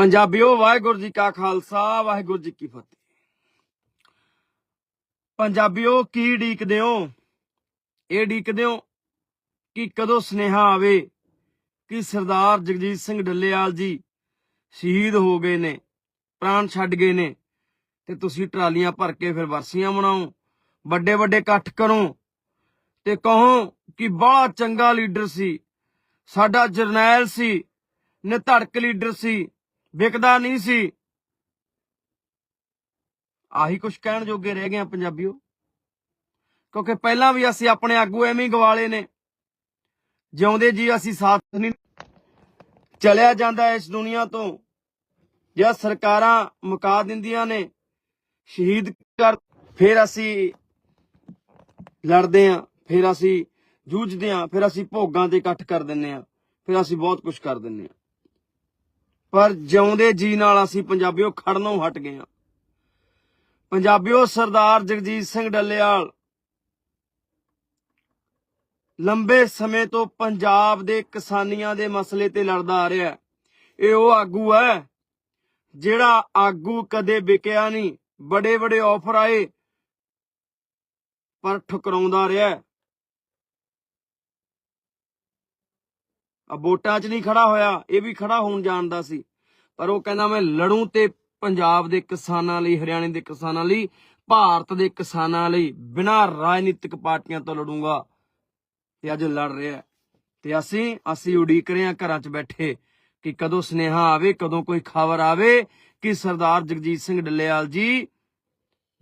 ਪੰਜਾਬੀਓ, ਵਾਹਿਗੁਰੂ ਜੀ ਕਾ ਖਾਲਸਾ, ਵਾਹਿਗੁਰੂ ਜੀ ਕੀ ਫਤਿਹ। ਪੰਜਾਬੀਓ, ਕੀ ਢੀਕਦੇ ਹੋ? ਇਹ ਢੀਕਦੇ ਹੋ ਕਿ ਕਦੋਂ ਸੁਨੇਹਾ ਆਵੇ ਕਿ ਸਰਦਾਰ ਜਗਜੀਤ ਸਿੰਘ ਡੱਲੇਵਾਲ ਜੀ ਸ਼ਹੀਦ ਹੋ ਗਏ ਨੇ, ਪ੍ਰਾਣ ਛੱਡ ਗਏ ਨੇ ਤੇ ਤੁਸੀਂ ਟਰਾਲੀਆਂ ਭਰ ਕੇ ਫਿਰ ਵਰਸੀਆਂ ਮਨਾਓ ਵੱਡੇ ਵੱਡੇ ਇਕੱਠ ਕਰੋ ਤੇ ਕਹੋ ਕਿ ਬੜਾ ਚੰਗਾ ਲੀਡਰ ਸੀ, ਸਾਡਾ ਜਰਨੈਲ ਸੀ, ਨਿਧੜਕ ਲੀਡਰ ਸੀ ਵਿਕਦਾ ਨਹੀਂ ਸੀ। ਆਹੀ ਕੁਝ ਕਹਿਣ ਜੋਗੇ ਰਹਿ ਗਏ ਆ ਪੰਜਾਬੀਓ। ਕਿਉਂਕਿ ਪਹਿਲਾਂ ਵੀ ਅਸੀਂ ਆਪਣੇ ਆਗੂ ਐਵੇਂ ਹੀ ਗਵਾਲੇ ਨੇ। ਜਿਉਂਦੇ ਜੀ ਅਸੀਂ ਸਾਥ ਨਹੀਂ। ਚਲਿਆ ਜਾਂਦਾ ਇਸ ਦੁਨੀਆ ਤੋਂ। ਜੇ ਸਰਕਾਰਾਂ ਮੁਕਾ ਦਿੰਦੀਆਂ ਨੇ। ਸ਼ਹੀਦ ਕਰ ਫਿਰ ਅਸੀਂ ਲੜਦੇ ਆਂ ਫਿਰ ਅਸੀਂ ਜੂਝਦੇ ਆਂ ਫਿਰ ਅਸੀਂ ਭੋਗਾਂ ਤੇ ਇਕੱਠ ਕਰ ਦਿੰਨੇ ਆਂ ਫਿਰ ਅਸੀਂ ਬਹੁਤ ਕੁਝ ਕਰ ਦਿੰਨੇ ਆਂ ਪਰ ਜਿਉਂਦੇ ਜੀ ਨਾਲ ਅਸੀਂ ਪੰਜਾਬੀਓ ਖੜਨੋਂ ਹਟ ਗਏ ਆਂ ਪੰਜਾਬੀਓ ਸਰਦਾਰ ਜਗਜੀਤ ਸਿੰਘ ਡੱਲੇਵਾਲ ਲੰਬੇ ਸਮੇਂ ਤੋਂ ਪੰਜਾਬ ਦੇ ਕਿਸਾਨੀਆਂ ਦੇ ਮਸਲੇ ਤੇ ਲੜਦਾ ਆ ਰਿਹਾ ਹੈ। ਇਹ ਉਹ ਆਗੂ ਹੈ ਜਿਹੜਾ ਆਗੂ ਕਦੇ ਵਿਕਿਆ ਨਹੀਂ ਬੜੇ ਬੜੇ ਆਫਰ ਆਏ, ਪਰ ਠੁਕਰਾਉਂਦਾ ਰਿਹਾ ਆ ਵੋਟਾਂ 'ਚ ਨਹੀਂ ਖੜਾ ਹੋਇਆ, ਇਹ ਵੀ ਖੜਾ ਹੋਣ ਜਾਣਦਾ ਸੀ। ਪਰ ਉਹ ਕਹਿੰਦਾ, ਮੈਂ ਲੜੂ ਤੇ ਪੰਜਾਬ ਦੇ ਕਿਸਾਨਾਂ ਲਈ, ਹਰਿਆਣੇ ਦੇ ਕਿਸਾਨਾਂ ਲਈ, ਭਾਰਤ ਦੇ ਕਿਸਾਨਾਂ ਲਈ, ਬਿਨਾਂ ਰਾਜਨੀਤਿਕ ਪਾਰਟੀਆਂ ਤੋਂ ਲੜੂੰਗਾ। ਤੇ ਅੱਜ ਲੜ ਰਿਹਾ ਤੇ ਅਸੀਂ ਅਸੀਂ ਉਡੀਕ ਰਹੇ ਹਾਂ ਘਰਾਂ 'ਚ ਬੈਠੇ ਕਿ ਕਦੋਂ ਸੁਨੇਹਾ ਆਵੇ, ਕਦੋਂ ਕੋਈ ਖਬਰ ਆਵੇ ਕਿ ਸਰਦਾਰ ਜਗਜੀਤ ਸਿੰਘ ਡੱਲੇਵਾਲ ਜੀ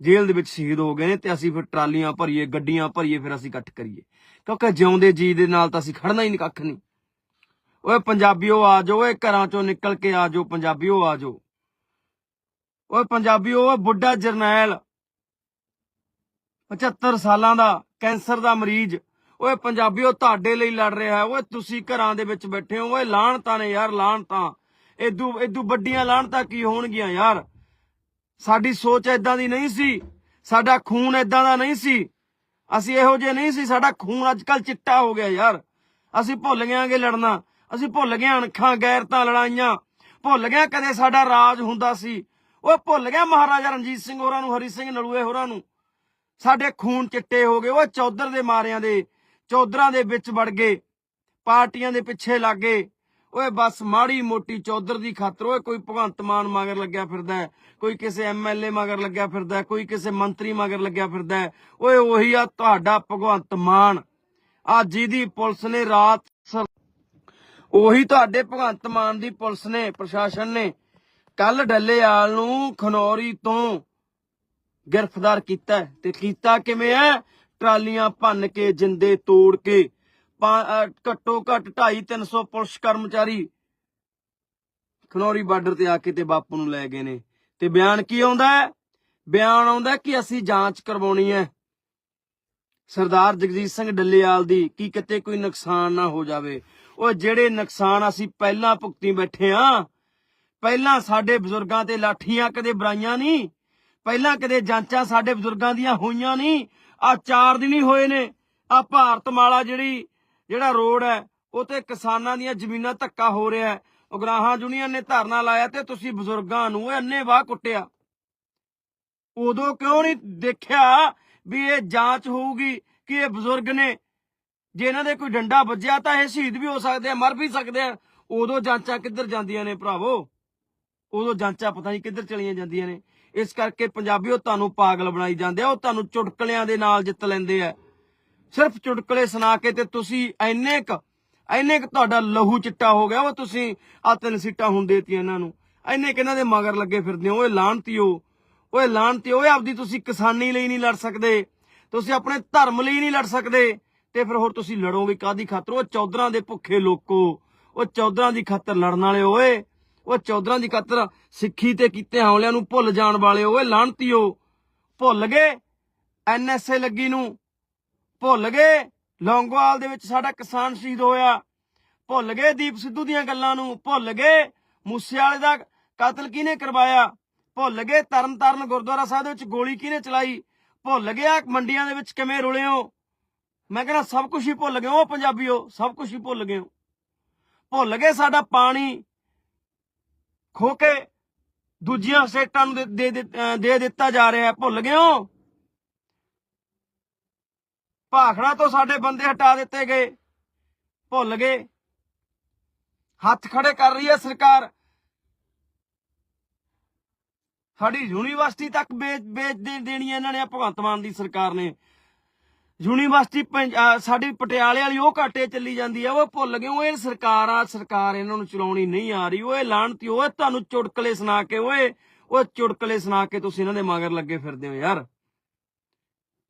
ਜੇਲ੍ਹ ਦੇ ਵਿੱਚ ਸ਼ਹੀਦ ਹੋ ਗਏ ਨੇ ਤੇ ਅਸੀਂ ਫਿਰ ਟਰਾਲੀਆਂ ਭਰੀਏ, ਗੱਡੀਆਂ ਭਰੀਏ, ਫਿਰ ਅਸੀਂ ਇਕੱਠ ਕਰੀਏ। ਕਿਉਂਕਿ ਜਿਉਂਦੇ ਜੀ ਦੇ ਨਾਲ ਤਾਂ ਅਸੀਂ ਖੜਨਾ ਹੀ ਨਹੀਂ ਕੱਖ ਨਹੀਂ ਓਏ ਪੰਜਾਬੀਓ ਆ ਜਾਓ ਓਏ ਘਰਾਂ ਚੋਂ ਨਿਕਲ ਕੇ ਆ ਜਾਓ ਪੰਜਾਬੀਓ ਆ ਜਾਓ ਓਏ ਪੰਜਾਬੀਓ, ਓਏ ਬੁੱਢਾ ਜਰਨੈਲ 75 ਸਾਲਾਂ ਦਾ, ਕੈਂਸਰ ਦਾ ਮਰੀਜ਼। ਓਏ ਪੰਜਾਬੀਓ, ਤੁਹਾਡੇ ਲਈ ਲੜ ਰਿਹਾ ਹੈ। ਓਏ ਤੁਸੀਂ ਘਰਾਂ ਦੇ ਵਿੱਚ ਬੈਠੇ ਹੋ। ਓਏ ਲਾਹਣਤਾਂ ਨੇ ਯਾਰ, ਲਾਹਣਤਾਂ। ਇਦੂ ਇਦੂ ਵੱਡੀਆਂ ਲਾਹਣਤਾਂ ਕੀ ਹੋਣਗੀਆਂ ਯਾਰ? ਸਾਡੀ ਸੋਚ ਐਦਾਂ ਦੀ ਨਹੀਂ ਸੀ। ਸਾਡਾ ਖੂਨ ਐਦਾਂ ਦਾ ਨਹੀਂ ਸੀ। ਅਸੀਂ ਇਹੋ ਜਿਹੇ ਨਹੀਂ ਸੀ। ਸਾਡਾ ਖੂਨ ਅੱਜ ਕੱਲ ਚਿੱਟਾ ਹੋ ਗਿਆ ਯਾਰ। ਅਸੀਂ ਭੁੱਲ ਗਿਆਂਗੇ ਲੜਨਾ। ਅਸੀਂ ਭੁੱਲ ਗਏ ਅਣਖਾਂ ਗੈਰਤਾਂ ਲੜਾਈਆਂ। ਭੁੱਲ ਗਏ ਕਦੇ ਸਾਡਾ ਰਾਜ ਹੁੰਦਾ ਸੀ। ਉਹ ਭੁੱਲ ਗਿਆ ਮਹਾਰਾਜਾ ਰਣਜੀਤ ਸਿੰਘ ਹੋਰਾਂ ਨੂੰ, ਹਰੀ ਸਿੰਘ ਨਲੂਏ ਹੋਰਾਂ ਨੂੰ। ਸਾਡੇ ਖੂਨ ਚਿੱਟੇ ਹੋ ਗਏ। ਓਏ ਚੌਧਰ ਦੇ ਮਾਰਿਆਂ ਦੇ, ਚੌਧਰਾਂ ਦੇ ਵਿੱਚ ਵੜ ਗਏ। ਪਾਰਟੀਆਂ ਦੇ ਪਿੱਛੇ ਲੱਗ ਗਏ। ਓਏ ਬਸ ਮਾੜੀ ਮੋਟੀ ਚੌਧਰ ਦੀ ਖਾਤਰ ਓਏ ਕੋਈ ਭਗਵੰਤ ਮਾਨ ਮਗਰ ਲੱਗਿਆ ਫਿਰਦਾ ਕੋਈ ਕਿਸੇ ਐਮਐਲਏ ਮਗਰ ਲੱਗਿਆ ਫਿਰਦਾ ਕੋਈ ਕਿਸੇ ਮੰਤਰੀ ਮਗਰ ਲੱਗਿਆ ਫਿਰਦਾ ਹੈ। ਓਏ ਉਹੀ ਆ ਤੁਹਾਡਾ ਭਗਵੰਤ ਮਾਨ। ਆ ਜਿਹਦੀ ਪੁਲਿਸ ਨੇ ਰਾਤ ਉਹੀ ਤੁਹਾਡੇ ਭਗਵੰਤ ਮਾਨ ਦੀ ਪੁਲਿਸ ਨੇ, ਪ੍ਰਸ਼ਾਸਨ ਨੇ ਕੱਲ ਡੱਲੇਵਾਲ ਨੂੰ ਖਨੌਰੀ ਤੋਂ ਗ੍ਰਿਫਤਾਰ ਕੀਤਾ ਹੈ। ਤੇ ਕੀਤਾ ਕਿਵੇਂ ਹੈ? ਟਰਾਲੀਆਂ ਭੰਨ ਕੇ, ਜਿੰਦੇ ਤੋੜ ਕੇ ਘੱਟੋ ਘੱਟ 2.5 300 ਪੁਲਿਸ ਕਰਮਚਾਰੀ ਖਨੌਰੀ ਬਾਰਡਰ ਤੇ ਆ ਕੇ ਤੇ ਬਾਪੂ ਨੂੰ ਲੈ ਗਏ ਨੇ। ਤੇ ਬਿਆਨ ਕੀ ਆਉਂਦਾ ਹੈ? ਬਿਆਨ ਆਉਂਦਾ ਹੈ ਕਿ ਅਸੀਂ ਜਾਂਚ ਕਰਵਾਉਣੀ ਹੈ। ਸਰਦਾਰ ਜਗਜੀਤ ਸਿੰਘ ਡੱਲੇਵਾਲ ਦੀ, ਕੀ ਕਿਤੇ ਕੋਈ ਨੁਕਸਾਨ ਨਾ ਹੋ ਜਾਵੇ। ਉਹ ਜਿਹੜੇ ਨੁਕਸਾਨ ਅਸੀਂ ਪਹਿਲਾਂ ਭੁਗਤੀ ਬੈਠੇ ਆ, ਪਹਿਲਾਂ ਸਾਡੇ ਬਜ਼ੁਰਗਾਂ ਤੇ ਲਾਠੀਆਂ ਕਦੇ ਬਰਾਈਆਂ ਨਹੀਂ ਪਹਿਲਾਂ ਕਦੇ ਜਾਂਚਾਂ ਸਾਡੇ ਬਜ਼ੁਰਗਾਂ ਦੀਆਂ ਹੋਈਆਂ ਨਹੀਂ ਆ ਚਾਰ ਦਿਨ ਹੀ ਹੋਏ ਨੇ ਆ ਭਾਰਤਮਾਲਾ ਜਿਹੜੀ, ਜਿਹੜਾ ਰੋਡ ਹੈ ਉਹ ਤੇ ਕਿਸਾਨਾਂ ਦੀਆਂ ਜ਼ਮੀਨਾਂ ਧੱਕਾ ਹੋ ਰਿਹਾ ਹੈ। ਉਗਰਾਹਾਂ ਯੂਨੀਅਨ ਨੇ ਧਰਨਾ ਲਾਇਆ ਤੇ ਤੁਸੀਂ ਬਜ਼ੁਰਗਾਂ ਨੂੰ ਅੰਨੇ ਵਾਹ ਕੁੱਟਿਆ। ਉਦੋਂ ਕਿਉਂ ਨਹੀਂ ਦੇਖਿਆ ਵੀ ਇਹ ਜਾਂਚ ਹੋਊਗੀ ਕਿ ਇਹ ਬਜ਼ੁਰਗ ਨੇ ਜੇ ਇਹਨਾਂ ਦੇ ਕੋਈ ਡੰਡਾ ਵੱਜਿਆ ਤਾਂ ਇਹ ਸ਼ਹੀਦ ਵੀ ਹੋ ਸਕਦੇ ਆ, ਮਰ ਵੀ ਸਕਦੇ ਆ। ਉਦੋਂ ਜਾਂਚਾਂ ਕਿੱਧਰ ਜਾਂਦੀਆਂ ਨੇ ਭਰਾਵੋ? ਉਦੋਂ ਜਾਂਚਾਂ ਪਤਾ ਨਹੀਂ ਕਿੱਧਰ ਚਲੀਆਂ ਜਾਂਦੀਆਂ ਨੇ। ਇਸ ਕਰਕੇ ਪੰਜਾਬੀਓ, ਤੁਹਾਨੂੰ ਪਾਗਲ ਬਣਾਈ ਜਾਂਦੇ ਆ, ਉਹ ਤੁਹਾਨੂੰ ਚੁਟਕਲਿਆਂ ਦੇ ਨਾਲ ਜਿੱਤ ਲੈਂਦੇ ਆ। ਸਿਰਫ ਚੁਟਕਲੇ ਸੁਣਾ ਕੇ ਤੇ ਤੁਸੀਂ ਐਨੇ ਕ ਐਨੇ ਕ ਤੁਹਾਡਾ ਲਹੂ ਚਿੱਟਾ ਹੋ ਗਿਆ ਉਹ ਤੁਸੀਂ ਆ ਤਿੰਨ ਸੀਟਾਂ ਹੁਣ ਦੇਤੀਆਂ ਇਹਨਾਂ ਨੂੰ। ਐਨੇ ਕਿ ਇਹਨਾਂ ਦੇ ਮਗਰ ਲੱਗੇ ਫਿਰਦੇ ਹੋ, ਓਏ ਲਾਹਣਤੀਓ ਓਏ ਲਾਹਣਤੀਓ ਓਏ ਆਪਦੀ ਤੁਸੀਂ ਕਿਸਾਨੀ ਲਈ ਨਹੀਂ ਲੜ ਸਕਦੇ। ਤੁਸੀਂ ਆਪਣੇ ਧਰਮ ਲਈ ਨਹੀਂ ਲੜ ਸਕਦੇ। ਤੇ ਫਿਰ ਹੋਰ ਤੁਸੀਂ ਲੜੋਗੇ ਕਾਦੀ ਖਾਤਰ? ਉਹ ਚੌਧਰਾਂ ਦੇ ਭੁੱਖੇ ਲੋਕੋ। ਉਹ ਚੌਧਰਾਂ ਦੀ ਖਾਤਰ ਲੜਨ ਵਾਲੇ ਓਏ। ਉਹ ਚੌਧਰਾਂ ਦੀ ਖਾਤਰ ਸਿੱਖੀ ਤੇ ਕੀਤੇ ਹਮਲਿਆਂ ਨੂੰ ਭੁੱਲ ਜਾਣ ਵਾਲੇ ਓਏ ਲਾਹਣਤੀਓ ਭੁੱਲ ਗਏ? ਐਨਐਸਏ ਲੱਗੀ ਨੂੰ। ਭੁੱਲ ਗਏ? ਲੌਂਗਵਾਲ ਦੇ ਵਿੱਚ ਸਾਡਾ ਕਿਸਾਨ ਸ਼ਹੀਦ ਹੋਇਆ। ਭੁੱਲ ਗਏ ਦੀਪ ਸਿੱਧੂ ਦੀਆਂ ਗੱਲਾਂ ਨੂੰ? ਭੁੱਲ ਗਏ? ਮੂਸੇਵਾਲੇ ਦਾ ਕਤਲ ਕਿਹਨੇ ਕਰਵਾਇਆ? ਭੁੱਲ ਗਏ? ਤਰਨ ਤਾਰਨ ਗੁਰਦੁਆਰਾ ਸਾਹਿਬ ਦੇ ਵਿੱਚ ਗੋਲੀ ਕਿਹਨੇ ਚਲਾਈ? ਭੁੱਲ ਗਿਆ? ਮੰਡੀਆਂ ਦੇ ਵਿੱਚ ਕਿਵੇਂ ਰੁਲੇ ਹੋ? ਮੈਂ ਕਹਿੰਦਾ, ਸਭ ਕੁਝ ਹੀ ਭੁੱਲ ਗਏ ਹੋ ਪੰਜਾਬੀਓ, ਸਭ ਕੁਝ ਹੀ ਭੁੱਲ ਗਏ ਹੋ। ਭੁੱਲ ਗਏ ਸਾਡਾ ਪਾਣੀ ਖੋ ਕੇ ਦੂਜੀਆਂ ਸਟੇਟਾਂ ਨੂੰ ਦੇ- ਦੇ ਦਿੱਤਾ ਜਾ ਰਿਹਾ ਭੁੱਲ ਗਏ ਹੋ? ਭਾਖੜਾ ਤੋਂ ਸਾਡੇ ਬੰਦੇ ਹਟਾ ਦਿੱਤੇ ਗਏ। ਭੁੱਲ ਗਏ। ਹੱਥ ਖੜੇ ਕਰ ਰਹੀ ਹੈ ਸਰਕਾਰ। ਸਾਡੀ ਯੂਨੀਵਰਸਿਟੀ ਤੱਕ ਵੇਚ ਦੇ- ਦੇਣੀ ਇਹਨਾਂ ਨੇ, ਭਗਵੰਤ ਮਾਨ ਦੀ ਸਰਕਾਰ ਨੇ। ਯੂਨੀਵਰਸਿਟੀ ਸਾਡੀ ਪਟਿਆਲੇ ਵਾਲੀ ਉਹ ਘਾਟੇ ਚੱਲੀ ਜਾਂਦੀ ਹੈ ਉਹ ਭੁੱਲ ਗਏ ਉਹ ਇਹ ਸਰਕਾਰ ਆ, ਸਰਕਾਰ ਇਹਨਾਂ ਨੂੰ ਚਲਾਉਣੀ ਨਹੀਂ ਆ ਰਹੀ, ਓਏ ਲਾਣਤੀ ਓਏ, ਤੁਹਾਨੂੰ ਚੁਟਕਲੇ ਸੁਣਾ ਕੇ ਓਏ ਉਹ ਚੁਟਕਲੇ ਸੁਣਾ ਕੇ ਤੁਸੀਂ ਇਹਨਾਂ ਦੇ ਮਗਰ ਲੱਗੇ ਫਿਰਦੇ ਹੋ ਯਾਰ।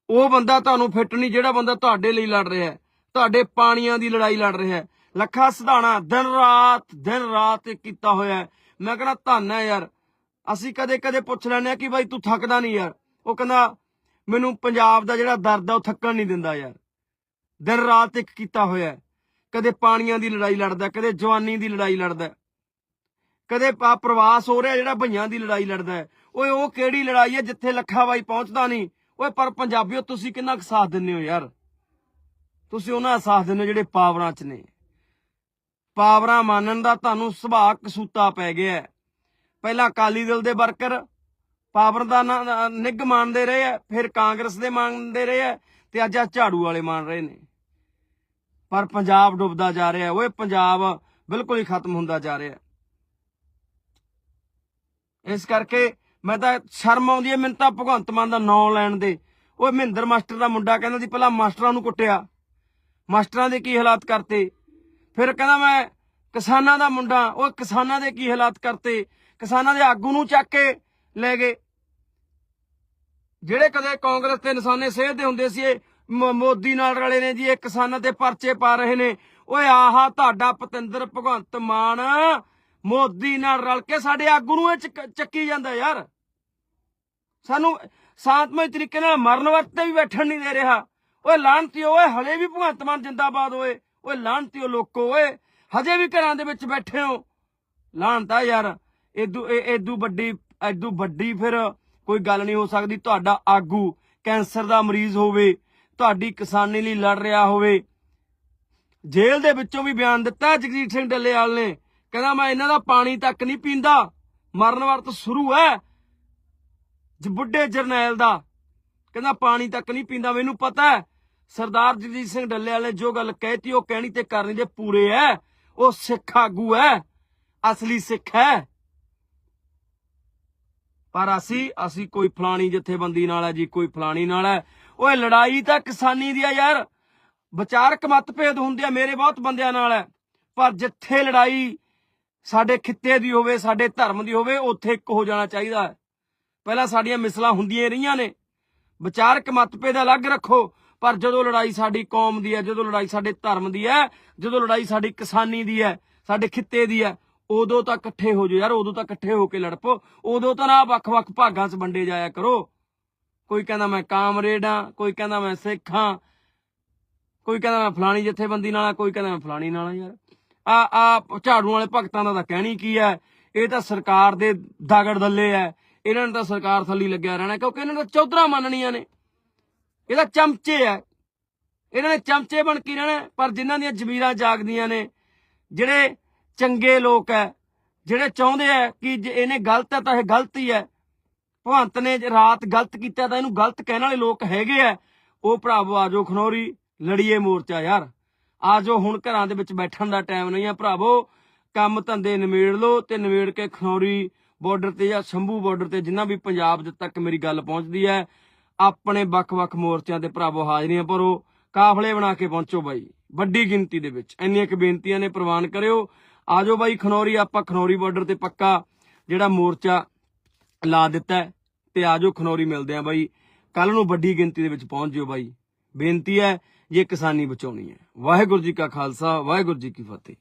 ਉਹ ਬੰਦਾ ਤੁਹਾਨੂੰ ਫਿੱਟ ਨਹੀਂ, ਜਿਹੜਾ ਬੰਦਾ ਤੁਹਾਡੇ ਲਈ ਲੜ ਰਿਹਾ ਹੈ, ਤੁਹਾਡੇ ਪਾਣੀਆਂ ਦੀ ਲੜਾਈ ਲੜ ਰਿਹਾ ਹੈ। ਲੱਖਾ ਸਿਧਾਣਾ ਦਿਨ ਰਾਤ ਦਿਨ ਰਾਤ ਕੀਤਾ ਹੋਇਆ ਮੈਂ ਕਹਿੰਦਾ ਧੰਨ ਹੈ ਯਾਰ। ਅਸੀਂ ਕਦੇ ਕਦੇ ਪੁੱਛ ਲੈਂਦੇ ਆ ਕਿ ਬਾਈ ਤੂੰ ਥੱਕਦਾ ਨਹੀਂ ਯਾਰ। ਉਹ ਕਹਿੰਦਾ ਮੈਨੂੰ ਪੰਜਾਬ ਦਾ ਜਿਹੜਾ ਦਰਦ ਆ ਉਹ ਥੱਕਣ ਨਹੀਂ ਦਿੰਦਾ ਯਾਰ। ਦਿਨ ਰਾਤ ਇੱਕ ਕੀਤਾ ਹੋਇਆ ਕਦੇ ਪਾਣੀਆਂ ਦੀ ਲੜਾਈ ਲੜਦਾ, ਕਦੇ ਜਵਾਨੀ ਦੀ ਲੜਾਈ ਲੜਦਾ ਕਦੇ ਆ ਪ੍ਰਵਾਸ ਹੋ ਰਿਹਾ ਜਿਹੜਾ ਭਈਆਂ ਦੀ ਲੜਾਈ ਲੜਦਾ ਓਏ, ਉਹ ਕਿਹੜੀ ਲੜਾਈ ਹੈ ਜਿੱਥੇ ਲੱਖਾ ਬਾਈ ਪਹੁੰਚਦਾ ਨਹੀਂ? ਓਏ, ਪਰ ਪੰਜਾਬੀਓ, ਤੁਸੀਂ ਕਿੰਨਾ ਕੁ ਸਾਥ ਦਿੰਦੇ ਹੋ ਯਾਰ? ਤੁਸੀਂ ਉਹਨਾਂ ਦਾ ਸਾਥ ਦਿੰਦੇ ਹੋ ਜਿਹੜੇ ਪਾਵਰਾਂ 'ਚ ਨੇ। ਪਾਵਰਾਂ ਮੰਨਣ ਦਾ ਤੁਹਾਨੂੰ ਸੁਭਾਅ ਕਸੂਤਾ ਪੈ ਗਿਆ ਪਹਿਲਾਂ ਅਕਾਲੀ ਦਲ ਦੇ ਵਰਕਰ ਪਾਵਰ ਦਾ ਨਾ- ਨਿੱਘ ਮੰਨਦੇ ਰਹੇ ਆ, ਫਿਰ ਕਾਂਗਰਸ ਦੇ ਮੰਨਦੇ ਰਹੇ ਆ, ਤੇ ਅੱਜ ਆ ਝਾੜੂ ਵਾਲੇ ਮੰਨ ਰਹੇ ਨੇ। ਪਰ ਪੰਜਾਬ ਡੁੱਬਦਾ ਜਾ ਰਿਹਾ ਓਏ, ਪੰਜਾਬ ਬਿਲਕੁਲ ਹੀ ਖਤਮ ਹੁੰਦਾ ਜਾ ਰਿਹਾ ਇਸ ਕਰਕੇ ਮੈਂ ਤਾਂ ਸ਼ਰਮ ਆਉਂਦੀ ਹੈ, ਮੈਨੂੰ ਤਾਂ ਭਗਵੰਤ ਮਾਨ ਦਾ ਨਾਂ ਲੈਣ ਦੇ। ਓਏ, ਮਹਿੰਦਰ ਮਾਸਟਰ ਦਾ ਮੁੰਡਾ ਕਹਿੰਦਾ ਸੀ, ਪਹਿਲਾਂ ਮਾਸਟਰਾਂ ਨੂੰ ਕੁੱਟਿਆ। ਮਾਸਟਰਾਂ ਦੇ ਕੀ ਹਾਲਾਤ ਕਰਤੇ? ਫਿਰ ਕਹਿੰਦਾ ਮੈਂ ਕਿਸਾਨਾਂ ਦਾ ਮੁੰਡਾ ਉਹ ਕਿਸਾਨਾਂ ਦੇ ਕੀ ਹਾਲਾਤ ਕਰਤੇ? ਕਿਸਾਨਾਂ ਦੇ ਆਗੂ ਨੂੰ ਚੱਕ ਕੇ ਲੈ ਗਏ। ਜਿਹੜੇ ਕਦੇ ਕਾਂਗਰਸ ਤੇ ਨਿਸ਼ਾਨੇ ਸੇਧਦੇ ਹੁੰਦੇ ਸੀ, ਇਹ ਮੋਦੀ ਨਾਲ ਰਲੇ ਨੇ ਜੀ, ਇਹ ਕਿਸਾਨਾਂ ਤੇ ਪਰਚੇ ਪਾ ਰਹੇ ਨੇ। ਓਏ ਆਹਾ, ਤੁਹਾਡਾ ਪਤੰਦਰ ਭਗਵੰਤ ਮਾਨ ਮੋਦੀ ਨਾਲ ਰਲ ਕੇ ਸਾਡੇ ਆਗੂ ਨੂੰ ਇਹ ਚੱਕੀ ਜਾਂਦਾ ਯਾਰ। ਸਾਨੂੰ ਸ਼ਾਂਤਮਈ ਤਰੀਕੇ ਨਾਲ ਮਰਨ ਵਕਤ ਵੀ ਬੈਠਣ ਨਹੀਂ ਦੇ ਰਿਹਾ। ਓਏ ਲਾਂਤੀਓ ਓਏ, ਹਲੇ ਵੀ ਭਗਵੰਤ ਮਾਨ ਜਿੰਦਾਬਾਦ ਓਏ। ਓਏ ਲਾਂਤੀਓ ਲੋਕੋ ਓਏ, ਹਜੇ ਵੀ ਘਰਾਂ ਦੇ ਵਿੱਚ ਬੈਠੇ ਹੋ ਲਾਂਤਾ ਯਾਰ, ਏਦੂ, ਇਹ- ਏਦੂ ਵੱਡੀ ਏਦੂ ਵੱਡੀ ਫਿਰ ਕੋਈ ਗੱਲ ਨਹੀਂ ਹੋ ਸਕਦੀ। ਤੁਹਾਡਾ ਆਗੂ ਕੈਂਸਰ ਦਾ ਮਰੀਜ਼ ਹੋਵੇ, ਤੁਹਾਡੀ ਕਿਸਾਨੀ ਲਈ ਲੜ ਰਿਹਾ ਹੋਵੇ। ਜੇਲ੍ਹ ਦੇ ਵਿੱਚੋਂ ਵੀ ਬਿਆਨ ਦਿੱਤਾ ਜਗਜੀਤ ਸਿੰਘ ਡੱਲੇਵਾਲ ਨੇ। ਕਹਿੰਦਾ, ਮੈਂ ਇਹਨਾਂ ਦਾ ਪਾਣੀ ਤੱਕ ਨਹੀਂ ਪੀਂਦਾ। ਮਰਨ ਵਰਤ ਸ਼ੁਰੂ ਹੈ ਬੁੱਢੇ ਜਰਨੈਲ ਦਾ। ਕਹਿੰਦਾ, ਪਾਣੀ ਤੱਕ ਨਹੀਂ ਪੀਂਦਾ। ਮੈਨੂੰ ਪਤਾ ਹੈ ਸਰਦਾਰ ਜਗਜੀਤ ਸਿੰਘ ਡੱਲੇਵਾਲ ਨੇ ਜੋ ਗੱਲ ਕਹਿਤੀ, ਉਹ ਕਹਿਣੀ ਤੇ ਕਰਨੀ ਦੇ ਪੂਰੇ ਹੈ। ਉਹ ਸਿੱਖ ਆਗੂ ਹੈ। ਅਸਲੀ ਸਿੱਖ ਹੈ। ਪਰ ਅਸੀਂ ਅਸੀਂ ਕੋਈ ਫਲਾਣੀ ਜਥੇਬੰਦੀ ਨਾਲ ਹੈ ਜੀ, ਕੋਈ ਫਲਾਣੀ ਨਾਲ ਹੈ। ਓਏ, ਲੜਾਈ ਤਾਂ ਕਿਸਾਨੀ ਦੀ ਆ ਯਾਰ। ਵਿਚਾਰਕ ਮਤਭੇਦ ਹੁੰਦੇ ਆ, ਮੇਰੇ ਬਹੁਤ ਬੰਦਿਆਂ ਨਾਲ ਹੈ। ਪਰ ਜਿੱਥੇ ਲੜਾਈ ਸਾਡੇ ਖਿੱਤੇ ਦੀ ਹੋਵੇ, ਸਾਡੇ ਧਰਮ ਦੀ ਹੋਵੇ, ਉੱਥੇ ਇੱਕ ਹੋ ਜਾਣਾ ਚਾਹੀਦਾ ਹੈ। ਪਹਿਲਾਂ ਸਾਡੀਆਂ ਮਿਸਲਾਂ ਹੁੰਦੀਆਂ ਰਹੀਆਂ ਨੇ। ਵਿਚਾਰਕ ਮਤਭੇਦ ਅਲੱਗ ਰੱਖੋ। ਪਰ ਜਦੋਂ ਲੜਾਈ ਸਾਡੀ ਕੌਮ ਦੀ ਹੈ, ਜਦੋਂ ਲੜਾਈ ਸਾਡੇ ਧਰਮ ਦੀ ਹੈ, ਜਦੋਂ ਲੜਾਈ ਸਾਡੀ ਕਿਸਾਨੀ ਦੀ ਹੈ, ਸਾਡੇ ਖਿੱਤੇ ਦੀ ਹੈ ਉਦੋਂ ਤਾਂ ਇਕੱਠੇ ਹੋ ਜਾਓ ਯਾਰ, ਉਦੋਂ ਤਾਂ ਇਕੱਠੇ ਹੋ ਕੇ ਲੜ ਪਓ ਉਦੋਂ ਤਾਂ ਨਾ ਵੱਖ-ਵੱਖ ਭਾਗਾਂ 'ਚ ਵੰਡੇ ਜਾਇਆ ਕਰੋ। ਕੋਈ ਕਹਿੰਦਾ ਮੈਂ ਕਾਮਰੇਡ ਹਾਂ ਕੋਈ ਕਹਿੰਦਾ ਮੈਂ ਸਿੱਖ ਹਾਂ ਕੋਈ ਕਹਿੰਦਾ ਮੈਂ ਫਲਾਣੀ ਜਥੇਬੰਦੀ ਨਾਲ ਆ, ਕੋਈ ਕਹਿੰਦਾ ਮੈਂ ਫਲਾਣੀ ਨਾਲ ਆ ਯਾਰ। ਆ ਆ ਝਾੜੂ ਵਾਲੇ ਭਗਤਾਂ ਦਾ ਤਾਂ ਕਹਿਣੀ ਕੀ ਹੈ ਇਹ ਤਾਂ ਸਰਕਾਰ ਦੇ ਦਾਗੜ ਦੱਲੇ ਹੈ ਇਹਨਾਂ ਨੂੰ ਤਾਂ ਸਰਕਾਰ ਥੱਲੀ ਲੱਗਿਆ ਰਹਿਣਾ, ਕਿਉਂਕਿ ਇਹਨਾਂ ਦਾ ਤਾਂ ਚੌਧਰਾ ਮੰਨਣੀਆਂ ਨੇ। ਇਹ ਤਾਂ ਚਮਚੇ ਹੈ ਇਹਨਾਂ ਨੇ ਚਮਚੇ ਬਣ ਕੇ ਰਹਿਣਾ, ਪਰ ਜਿਨ੍ਹਾਂ ਦੀਆਂ ਜ਼ਮੀਰਾਂ ਜਾਗਦੀਆਂ ਨੇ, ਜਿਹੜੇ ਚੰਗੇ ਲੋਕ ਹੈ ਜਿਹੜੇ ਚਾਹੁੰਦੇ ਆ ਕਿ ਜੇ ਇਹਨੇ ਗਲਤ ਹੈ ਤਾਂ ਇਹ ਗਲਤ ਹੀ ਹੈ ਭਗਵੰਤ ਨੇ ਰਾਤ ਗਲਤ ਕੀਤਾ ਤਾਂ ਇਹਨੂੰ ਗਲਤ ਕਹਿਣ ਵਾਲੇ ਲੋਕ ਹੈਗੇ ਆ ਉਹ ਭਰਾਵੋ ਆਜੋ ਖਨੌਰੀ, ਲੜੀਏ ਮੋਰਚਾ ਯਾਰ। ਆਜੋ ਹੁਣ ਘਰਾਂ ਦੇ ਵਿੱਚ ਬੈਠਣ ਦਾ ਟਾਈਮ ਨਹੀਂ ਆ ਭਰਾਵੋ। ਕੰਮ ਧੰਦੇ ਨਿਮੇੜ ਲੋ ਤੇ ਨਿਮੇੜ ਕੇ ਖਨੌਰੀ ਬਾਰਡਰ ਤੇ ਜਾਂ ਸ਼ੰਭੂ ਬਾਰਡਰ ਤੇ ਜਿੰਨਾ ਵੀ ਪੰਜਾਬ ਦੇ ਤੱਕ ਮੇਰੀ ਗੱਲ ਪਹੁੰਚਦੀ ਹੈ ਆਪਣੇ ਵੱਖ-ਵੱਖ ਮੋਰਚਿਆਂ ਤੇ ਭਰਾਵੋ ਹਾਜ਼ਰੀਆਂ ਭਰੋ। ਕਾਫਲੇ ਬਣਾ ਕੇ ਪਹੁੰਚੋ ਬਾਈ। ਵੱਡੀ ਗਿਣਤੀ ਦੇ ਵਿੱਚ। ਇੰਨੀਆਂ ਕੁ ਬੇਨਤੀਆਂ ਨੇ ਪ੍ਰਵਾਨ ਕਰਿਓ। ਆਜੋ ਬਾਈ ਖਨੌਰੀ, ਆਪਾਂ ਖਨੌਰੀ ਬਾਰਡਰ ਤੇ ਪੱਕਾ ਜਿਹੜਾ ਮੋਰਚਾ ਲਾ ਦਿੱਤਾ ਹੈ, ਤੇ ਆਜੋ ਖਨੌਰੀ ਮਿਲਦੇ ਆ ਬਾਈ। ਕੱਲ ਨੂੰ ਵੱਡੀ ਗਿਣਤੀ ਦੇ ਵਿੱਚ ਪਹੁੰਚ ਜਿਓ ਬਾਈ। ਬੇਨਤੀ ਹੈ, ਜੇ ਕਿਸਾਨੀ ਬਚਾਉਣੀ ਹੈ। ਵਾਹਿਗੁਰੂ ਜੀ ਕਾ ਖਾਲਸਾ, ਵਾਹਿਗੁਰੂ ਜੀ ਕੀ ਫਤਿਹ।